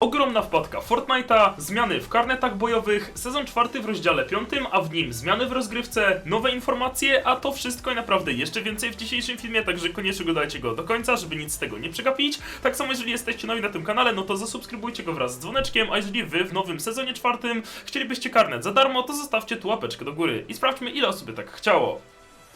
Ogromna wpadka Fortnite'a, zmiany w karnetach bojowych, sezon czwarty w rozdziale piątym, a w nim zmiany w rozgrywce, nowe informacje, a to wszystko i naprawdę jeszcze więcej w dzisiejszym filmie, także koniecznie oglądajcie go do końca, żeby nic z tego nie przegapić. Tak samo jeżeli jesteście nowi na tym kanale, no to zasubskrybujcie go wraz z dzwoneczkiem, a jeżeli wy w nowym sezonie czwartym chcielibyście karnet za darmo, to zostawcie tu łapeczkę do góry i sprawdźmy ile osób by tak chciało.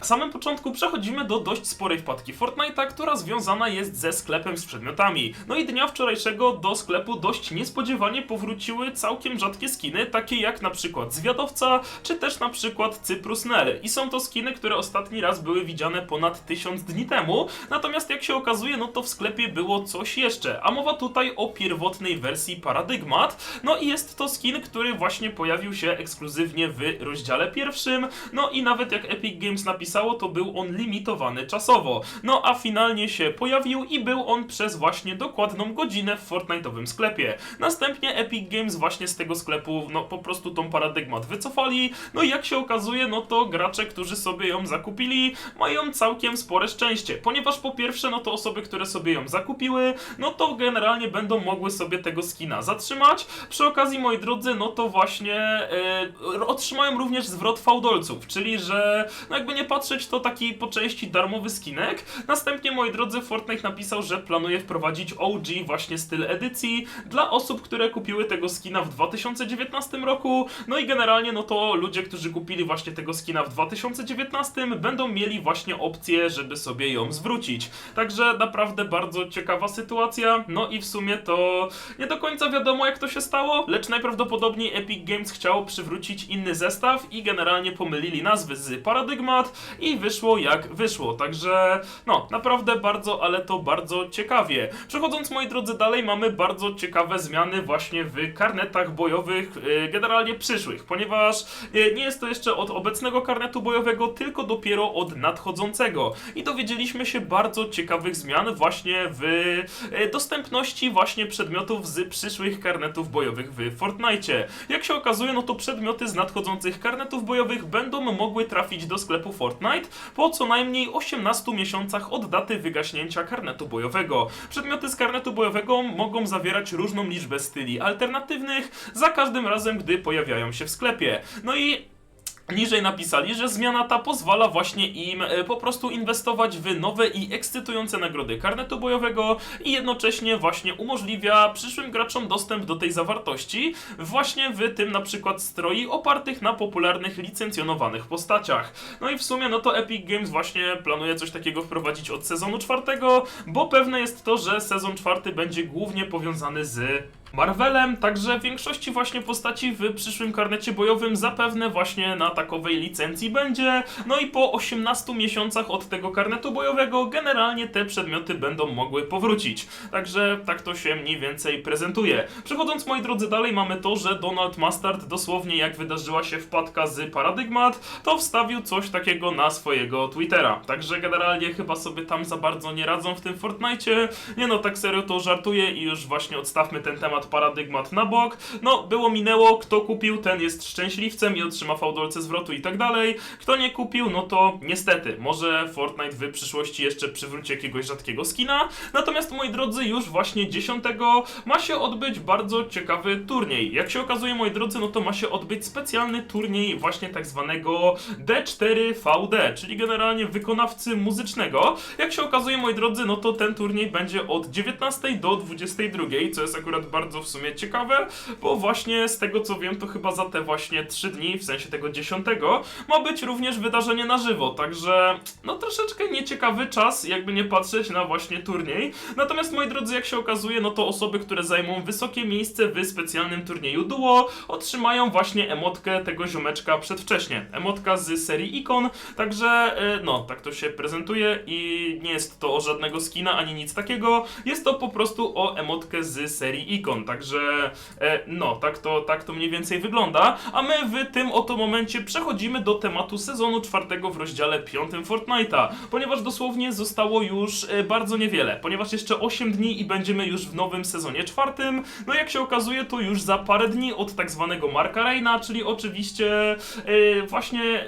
Na samym początku przechodzimy do dość sporej wpadki Fortnite'a, która związana jest ze sklepem z przedmiotami. No i dnia wczorajszego do sklepu dość niespodziewanie powróciły całkiem rzadkie skiny, takie jak na przykład Zwiadowca, czy też na przykład Cyprus Nel. I są to skiny, które ostatni raz były widziane ponad 1000 dni temu, natomiast jak się okazuje, no to w sklepie było coś jeszcze. A mowa tutaj o pierwotnej wersji Paradygmat. No i jest to skin, który właśnie pojawił się ekskluzywnie w rozdziale pierwszym. No i nawet jak Epic Games napisało, to był on limitowany czasowo. No a finalnie się pojawił i był on przez właśnie dokładną godzinę w Fortnite'owym sklepie. Następnie Epic Games właśnie z tego sklepu, no po prostu tą paradygmat wycofali. No i jak się okazuje, no to gracze, którzy sobie ją zakupili, mają całkiem spore szczęście, ponieważ po pierwsze, no to osoby, które sobie ją zakupiły, no to generalnie będą mogły sobie tego skina zatrzymać. Przy okazji, moi drodzy, no to właśnie otrzymają również zwrot fałdolców, czyli że no jakby nie patrzeć, to taki po części darmowy skinek. Następnie, moi drodzy, Fortnite napisał, że planuje wprowadzić OG właśnie styl edycji dla osób, które kupiły tego skina w 2019 roku. No i generalnie, no to ludzie, którzy kupili właśnie tego skina w 2019 będą mieli właśnie opcję, żeby sobie ją zwrócić. Także naprawdę bardzo ciekawa sytuacja. No i w sumie to nie do końca wiadomo, jak to się stało, lecz najprawdopodobniej Epic Games chciało przywrócić inny zestaw i generalnie pomylili nazwy z Paradygmat i wyszło jak wyszło. Także no, naprawdę bardzo, ale to bardzo ciekawie. Przechodząc moi drodzy dalej, mamy bardzo ciekawe zmiany właśnie w karnetach bojowych, yy, generalnie przyszłych, ponieważ yy, nie jest to jeszcze od obecnego karnetu bojowego, tylko dopiero od nadchodzącego. I dowiedzieliśmy się bardzo ciekawych zmian właśnie w yy, dostępności właśnie przedmiotów z przyszłych karnetów bojowych w Fortnite. Jak się okazuje, no to przedmioty z nadchodzących karnetów bojowych będą mogły trafić do sklepu Fortnite po co najmniej 18 miesiącach od daty wygaśnięcia karnetu bojowego. Przedmioty z karnetu bojowego mogą zawierać różną liczbę styli alternatywnych za każdym razem, gdy pojawiają się w sklepie. No i Niżej napisali, że zmiana ta pozwala właśnie im e, po prostu inwestować w nowe i ekscytujące nagrody karnetu bojowego i jednocześnie właśnie umożliwia przyszłym graczom dostęp do tej zawartości właśnie w tym na przykład stroi opartych na popularnych licencjonowanych postaciach. No i w sumie no to Epic Games właśnie planuje coś takiego wprowadzić od sezonu czwartego, bo pewne jest to, że sezon czwarty będzie głównie powiązany z Marvelem, także w większości właśnie postaci w przyszłym karnecie bojowym zapewne właśnie na takowej licencji będzie. No i po 18 miesiącach od tego karnetu bojowego generalnie te przedmioty będą mogły powrócić. Także tak to się mniej więcej prezentuje. Przechodząc moi drodzy dalej mamy to, że Donald Mustard dosłownie jak wydarzyła się wpadka z Paradygmat, to wstawił coś takiego na swojego Twittera. Także generalnie chyba sobie tam za bardzo nie radzą w tym Fortnite. Nie no, tak serio to żartuję i już właśnie odstawmy ten temat paradygmat na bok. No, było minęło, kto kupił, ten jest szczęśliwcem i otrzyma fałdolce zwrotu i tak dalej. Kto nie kupił, no to niestety, może Fortnite w przyszłości jeszcze przywróci jakiegoś rzadkiego skina. Natomiast moi drodzy, już właśnie 10 ma się odbyć bardzo ciekawy turniej. Jak się okazuje, moi drodzy, no to ma się odbyć specjalny turniej właśnie tak zwanego D4VD, czyli generalnie wykonawcy muzycznego. Jak się okazuje, moi drodzy, no to ten turniej będzie od 19 do 22, co jest akurat bardzo w sumie ciekawe, bo właśnie z tego co wiem, to chyba za te właśnie 3 dni, w sensie tego 10, ma być również wydarzenie na żywo, także no troszeczkę nieciekawy czas, jakby nie patrzeć na właśnie turniej. Natomiast moi drodzy, jak się okazuje, no to osoby, które zajmą wysokie miejsce w specjalnym turnieju duo, otrzymają właśnie emotkę tego ziomeczka przedwcześnie. Emotka z serii Ikon, także e, no, tak to się prezentuje i nie jest to o żadnego skina ani nic takiego, jest to po prostu o emotkę z serii Ikon, także e, no, tak to, tak to mniej więcej wygląda, a my w tym oto momencie przechodzimy do tematu sezonu czwartego w rozdziale piątym Fortnite'a, ponieważ dosłownie zostało już e, bardzo niewiele, ponieważ jeszcze 8 dni i będziemy już w nowym sezonie czwartym, no jak się okazuje to już za parę dni od tak zwanego Marka Reina, czyli oczywiście e, właśnie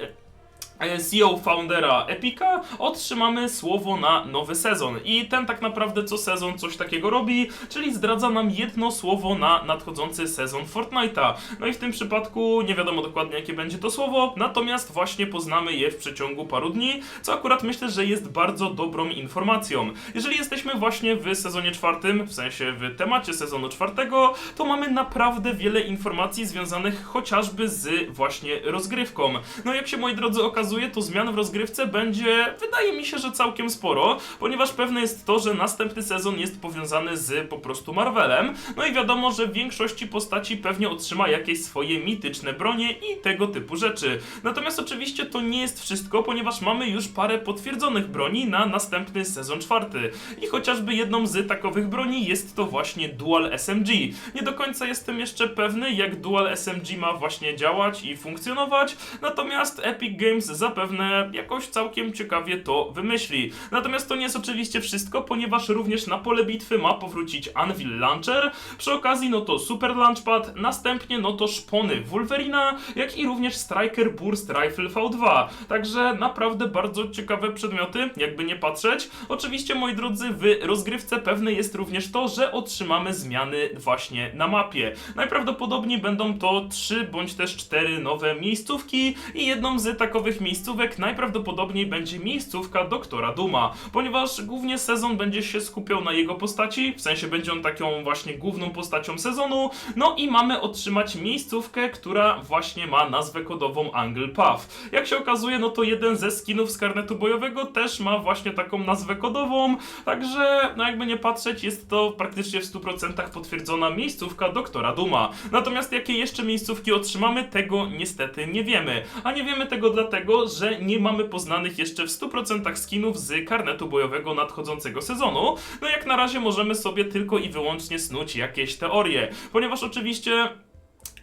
CEO foundera Epica otrzymamy słowo na nowy sezon. I ten tak naprawdę co sezon coś takiego robi, czyli zdradza nam jedno słowo na nadchodzący sezon Fortnite'a. No i w tym przypadku nie wiadomo dokładnie jakie będzie to słowo, natomiast właśnie poznamy je w przeciągu paru dni, co akurat myślę, że jest bardzo dobrą informacją. Jeżeli jesteśmy właśnie w sezonie czwartym, w sensie w temacie sezonu czwartego, to mamy naprawdę wiele informacji związanych chociażby z właśnie rozgrywką. No jak się moi drodzy okazuje, to zmian w rozgrywce będzie, wydaje mi się, że całkiem sporo, ponieważ pewne jest to, że następny sezon jest powiązany z po prostu Marvelem. No i wiadomo, że w większości postaci pewnie otrzyma jakieś swoje mityczne bronie i tego typu rzeczy. Natomiast oczywiście to nie jest wszystko, ponieważ mamy już parę potwierdzonych broni na następny sezon czwarty. I chociażby jedną z takowych broni jest to właśnie Dual SMG. Nie do końca jestem jeszcze pewny, jak Dual SMG ma właśnie działać i funkcjonować, natomiast Epic Games zapewne jakoś całkiem ciekawie to wymyśli. Natomiast to nie jest oczywiście wszystko, ponieważ również na pole bitwy ma powrócić Anvil Launcher, przy okazji no to Super Launchpad, następnie no to szpony Wolverina, jak i również Striker Burst Rifle V2. Także naprawdę bardzo ciekawe przedmioty, jakby nie patrzeć. Oczywiście moi drodzy, w rozgrywce pewne jest również to, że otrzymamy zmiany właśnie na mapie. Najprawdopodobniej będą to 3 bądź też 4 nowe miejscówki i jedną z takowych miejscówek najprawdopodobniej będzie miejscówka Doktora Duma, ponieważ głównie sezon będzie się skupiał na jego postaci, w sensie będzie on taką właśnie główną postacią sezonu, no i mamy otrzymać miejscówkę, która właśnie ma nazwę kodową Angle Path. Jak się okazuje, no to jeden ze skinów z karnetu bojowego też ma właśnie taką nazwę kodową, także no jakby nie patrzeć, jest to praktycznie w 100% potwierdzona miejscówka Doktora Duma. Natomiast jakie jeszcze miejscówki otrzymamy, tego niestety nie wiemy. A nie wiemy tego dlatego, że nie mamy poznanych jeszcze w 100% skinów z karnetu bojowego nadchodzącego sezonu. No jak na razie możemy sobie tylko i wyłącznie snuć jakieś teorie, ponieważ oczywiście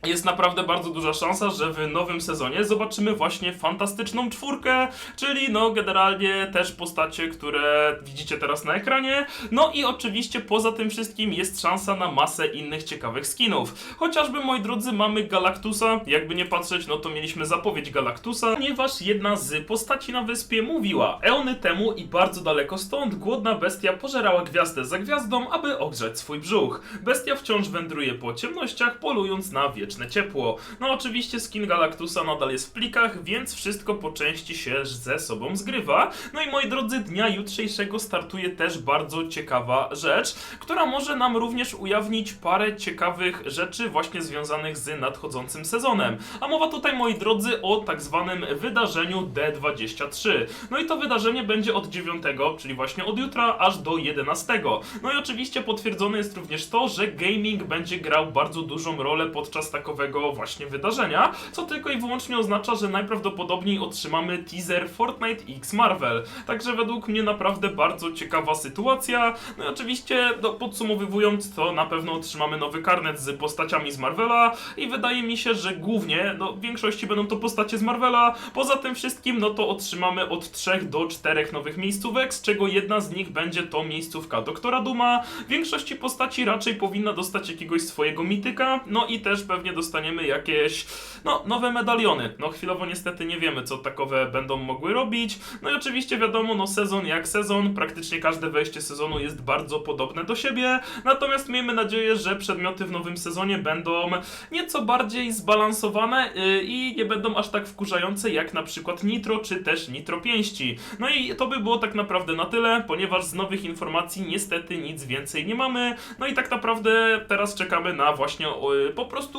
jest naprawdę bardzo duża szansa, że w nowym sezonie zobaczymy właśnie fantastyczną czwórkę, czyli no generalnie też postacie, które widzicie teraz na ekranie. No i oczywiście poza tym wszystkim jest szansa na masę innych ciekawych skinów. Chociażby moi drodzy mamy Galactusa, jakby nie patrzeć, no to mieliśmy zapowiedź Galactusa, ponieważ jedna z postaci na wyspie mówiła eony temu i bardzo daleko stąd głodna bestia pożerała gwiazdę za gwiazdą, aby ogrzać swój brzuch. Bestia wciąż wędruje po ciemnościach, polując na wieczne ciepło. No oczywiście skin Galactusa nadal jest w plikach, więc wszystko po części się ze sobą zgrywa. No i moi drodzy, dnia jutrzejszego startuje też bardzo ciekawa rzecz, która może nam również ujawnić parę ciekawych rzeczy właśnie związanych z nadchodzącym sezonem. A mowa tutaj, moi drodzy, o tak zwanym wydarzeniu D23. No i to wydarzenie będzie od 9, czyli właśnie od jutra, aż do 11. No i oczywiście potwierdzone jest również to, że gaming będzie grał bardzo dużą rolę podczas takowego właśnie wydarzenia, co tylko i wyłącznie oznacza, że najprawdopodobniej otrzymamy teaser Fortnite X Marvel. Także według mnie naprawdę bardzo ciekawa sytuacja. No i oczywiście, no, podsumowując, to na pewno otrzymamy nowy karnet z postaciami z Marvela i wydaje mi się, że głównie, no w większości będą to postacie z Marvela. Poza tym wszystkim, no to otrzymamy od 3 do 4 nowych miejscówek, z czego jedna z nich będzie to miejscówka Doktora Duma. W większości postaci raczej powinna dostać jakiegoś swojego mityka, no i też pewnie dostaniemy jakieś, no, nowe medaliony. No chwilowo niestety nie wiemy, co takowe będą mogły robić. No i oczywiście wiadomo, no sezon jak sezon, praktycznie każde wejście sezonu jest bardzo podobne do siebie, natomiast miejmy nadzieję, że przedmioty w nowym sezonie będą nieco bardziej zbalansowane yy, i nie będą aż tak wkurzające jak na przykład Nitro czy też Nitro Pięści. No i to by było tak naprawdę na tyle, ponieważ z nowych informacji niestety nic więcej nie mamy. No i tak naprawdę teraz czekamy na właśnie yy, po prostu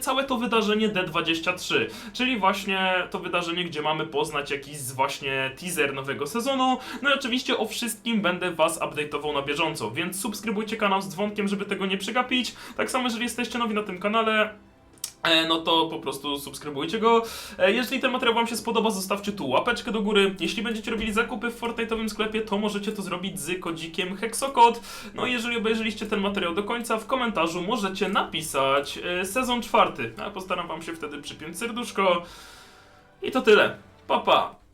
całe to wydarzenie D23, czyli właśnie to wydarzenie, gdzie mamy poznać jakiś właśnie teaser nowego sezonu. No i oczywiście o wszystkim będę was update'ował na bieżąco, więc subskrybujcie kanał z dzwonkiem, żeby tego nie przegapić. Tak samo, jeżeli jesteście nowi na tym kanale, no to po prostu subskrybujcie go. E, Jeżeli ten materiał Wam się spodoba, zostawcie tu łapeczkę do góry. Jeśli będziecie robili zakupy w Fortnite'owym sklepie, to możecie to zrobić z kodzikiem Hexokod. No i jeżeli obejrzeliście ten materiał do końca, w komentarzu możecie napisać e, sezon czwarty. Ja postaram Wam się wtedy przypiąć serduszko. I to tyle. Pa, pa.